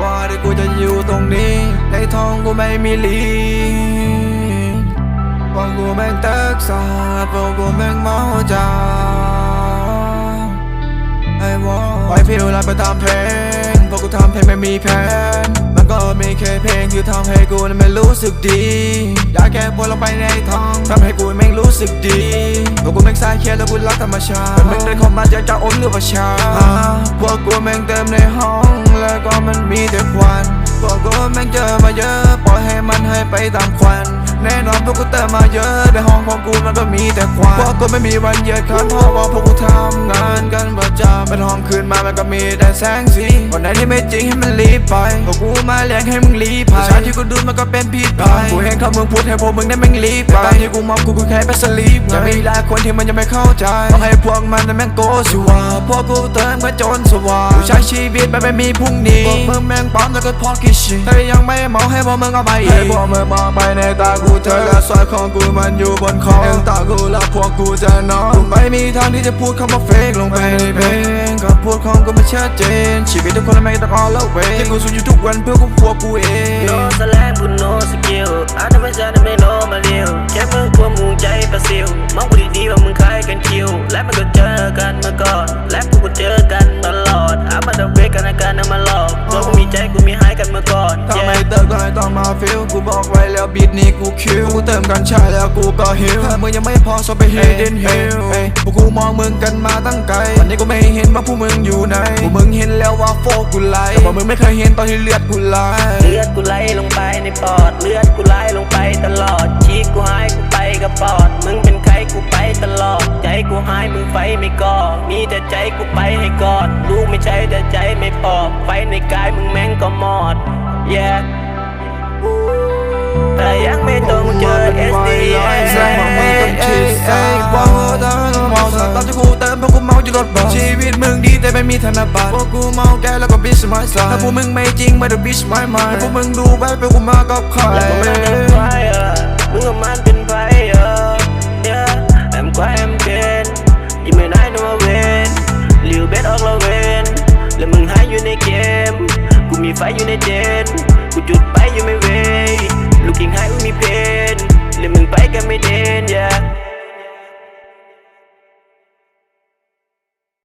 ว่าได้กูจะอยู่ตรงนี้ ในท้องกูไม่มีลีพวกกูแม่งเติกสาดพวกกูแม่งเมาจาไอ้วอไว้พี่ดูแลไปตามเพลงพวกกูทำเพลงไม่มีแผนมันก็มีแค่เพลงที่ทำให้กูนั้นไม่รู้สึกดีอยากแค่ปวดลงไปในท้องทำให้กูแม่งรู้สึกดีพวกกูแม่งสายเครียดแล้วกูรักธรรมชาติเป็นมึงเดินเข้ามาจะจะอมหรือประชาพวกกูแม่งเต็มในห้อง แล้วก็มันมีแต่ควันพวกกูแม่งเจอมาเยอะ ปล่อยให้มันให้ไปตามควัน แน่นอนพวกกูเติมมาเยอะในห้องของกูมันก็มีแต่ควันพวกกูไม่มีวันเหยียดคันเพราะว่าพวกกูทำงานกันประจำเป็นห้องคืนมามันก็มีแต่แสงสีวันไหนที่ไม่จริงให้มันรีบไปพวกกูมาเลี้ยงให้มึงรีบไปชาที่กูดูมันก็เป็นผิดไปกูเห็นเขามึงพูดให้พวกมึงได้แม่งรีบไปตอนที่กูมองกูกูแค่ไปสลีปจะมีหลายคนที่มันยังไม่เข้าใจต้องให้พวกมันนั้นแม่งโกสัวพวกกูเติมก็จนสว่างกูใช้ชีวิตแบบไม่มีพรุ่งนี้พวกมึงแม่งปั๊มแล้วก็พอกิชิแต่ยังไม่เมาให้พวกมึงเอาไปอีกให้พวกมึงมองไปในตากูเธอและสร้อยของกูมันอยู่บนคอเอ็นตากูแล้วพวกกูจะนอนกูไม่มีทางที่จะพูดคำว่าเฟกลงไปในเพลงก็พูดของกูไม่ชัดเจน ชีวิตทุกคนไม่ต้อง all the way ที่กูสู้อยู่ทุกวันเพื่อกูพวกกูเองโนสแลงบุญโนสกิลอาธรรมชาติไม่โนมาเดียวแค่เพิ่งความมูใจประสิวมองกูดีๆว่ามึงคล้ายกันคิว และมันก็เจอกันมาก่อน และกูก็เจอกันตลอดอามาดับเวกันอาการนำมาหลอก ตัวกูมีใจกูมีหายกันมาก่อนถ้า Yeah ไม่เติมก็ให้ต้องมาฟิลกูบอกไว้แล้วบีทนี้กูคิวกูเติมกันใช่แล้วกูก็หิวถ้ามึงยังไม่พอสอบไป hidden hill เอ้ยพวกกูมองมึงกันมาตั้งไกลวันนี้กูไม่เห็นว่าพวกมึงอยู่ไหนพวกมึงเห็นแล้วว่าโฟกูไหลแต่ว่ามึงไม่เคยเห็นตอนที่เลือดกูไหลเลือดกูไหลลงไปในปอดเลือดกูไหลลงไปตลอดชีกูหายกูไปกับปอดมึงเป็นใครกูไปตลอด ใจกูหายมึงไฟไม่ก่อมีแต่ใจกูไปให้กอดรู้ ไม่ใช่แต่ใจไม่ปอบไฟในกายมึงแม่งก็มอด yeah แต่ยังไม่ต้องเจอ SD แสงว่ามึงต้องคิดเองว่าเออแต่ไม่ต้องเมาสตอนที่กูเติมเพราะกูเมาอยู่รถบัสชีวิตมึงดีแต่ไม่มีธนบัตรพวกกูเมาแกแล้วก็บิชไม้สายถ้าพวกมึงไม่จริงไม่ต้องบิชไม้ไม้ถ้าพวกมึงดูไปไปกูมากับใคร เกม กูมีไฟอยู่ในเจน กูจุดไปอยู่ไม่เวยลูกยิงหายกูมีเพนแล้วมึงไปกันไม่เด